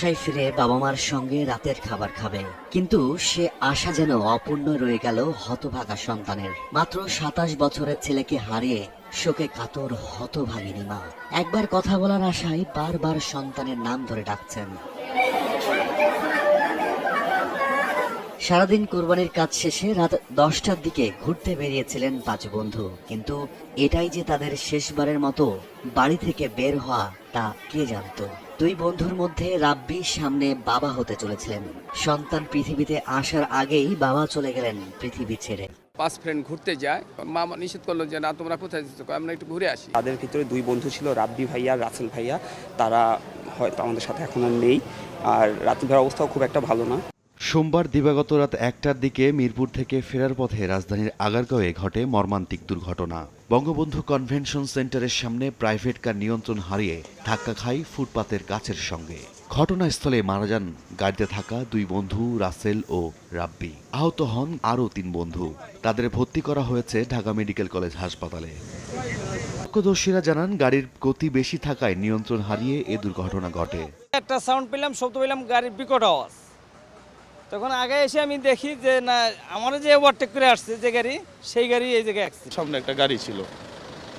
বাসায় ফিরে বাবা মার সঙ্গে রাতের খাবার খাবে। কিন্তু সে আশা যেন অপূর্ণ রয়ে গেল হতভাগা সন্তানের। মাত্র সাতাশ বছরের ছেলেকে হারিয়ে শোকে কাতর হতভাগিনী মা। একবার কথা বলার আশায় বারবার সন্তানের নাম ধরে ডাকছেন। সারাদিন কোরবানির কাজ শেষে রাত দশটার দিকে ঘুরতে বেরিয়েছিলেন পাঁচ বন্ধু কিন্তু এটাই যে তাদের শেষবারের মতো বাড়ি থেকে বের হওয়া তা কে জানতো? দুই বন্ধুর মধ্যে রাব্বি সামনে বাবা হতে চলেছিলেন। সন্তান পৃথিবীতে আসার আগেই বাবা চলে গেলেন পৃথিবী ছেড়ে। পাঁচ ফ্রেন্ড ঘুরতে যায়। মামা নিষেধ করল যে না তোমরা কোথায় কয়, আমরা একটু ঘুরে আসি। তাদের ভিতরে দুই বন্ধু ছিল রাব্বি ভাইয়া আর রাসেল ভাইয়া। তারা হয়তো আমাদের সাথে এখন আর নেই। আর রাতুল ভাইয়ের অবস্থাও খুব একটা ভালো না। সোমবার দিবাগত রাত একটার দিকে মিরপুর থেকে ফেরার পথে রাজধানীর আগারগাঁওয়ে ঘটে মর্মান্তিক দুর্ঘটনা। বঙ্গবন্ধু কনভেনশন সেন্টারের সামনে প্রাইভেট কার নিয়ন্ত্রণ হারিয়ে ধাক্কা খায় ফুটপাতের গাছের সঙ্গে। ঘটনাস্থলে মারা যান গাড়িতে থাকা দুই বন্ধু, রাসেল ও রাব্বি। আহত হন আরও তিন বন্ধু। তাদের ভর্তি করা হয়েছে ঢাকা মেডিকেল কলেজ হাসপাতালে। প্রত্যক্ষদর্শীরা জানান, গাড়ির গতি বেশি থাকায় নিয়ন্ত্রণ হারিয়ে এ দুর্ঘটনা ঘটে। একটা সাউন্ড পেলাম, শব্দ পেলাম, গাড়ির বিকট আওয়াজ। তখন আগে এসে আমি দেখি যে না আমারও যে ওভারটেক করে আসছে যে গাড়ি সেই গাড়ি এই জায়গায় অ্যাক্সিডেন্ট সামনে একটা গাড়ি ছিল।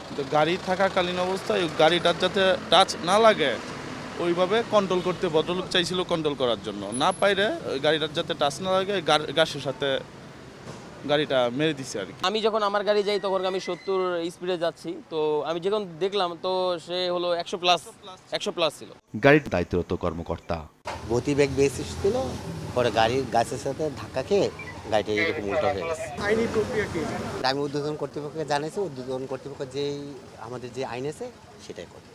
কিন্তু গাড়ি থাকাকালীন অবস্থায় ওই গাড়িটার যাতে টাচ না লাগে ওইভাবে কন্ট্রোল করতে ভদ্রলোক চাইছিল কন্ট্রোল করার জন্য। না পাইরে ওই গাড়িটার যাতে টাচ না লাগে গা- গাছের সাথে গাড়িটা মেরে দিছে আর কি। আমি যখন আমার গাড়ি যাই তখন আমি সত্তর স্পিডে যাচ্ছি। তো আমি যখন দেখলাম তো সে হলো একশো প্লাস একশো প্লাস ছিল। গাড়ির দায়িত্বরত কর্মকর্তা গতিবেগ বেশি ছিল পরে গাড়ির গাছের সাথে ধাক্কা খেয়ে গাড়িটা এরকম উল্টো হয়ে গেছে। আইনি প্রক্রিয়া আমি উদ্বোধন কর্তৃপক্ষকে জানিয়েছি উদ্বোধন কর্তৃপক্ষ যেই আমাদের যে আইন আছে সেটাই করে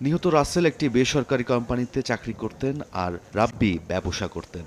নিহত রাসেল একটি বেসরকারি কোম্পানিতে চাকরি করতেন আর রাব্বি ব্যবসা করতেন।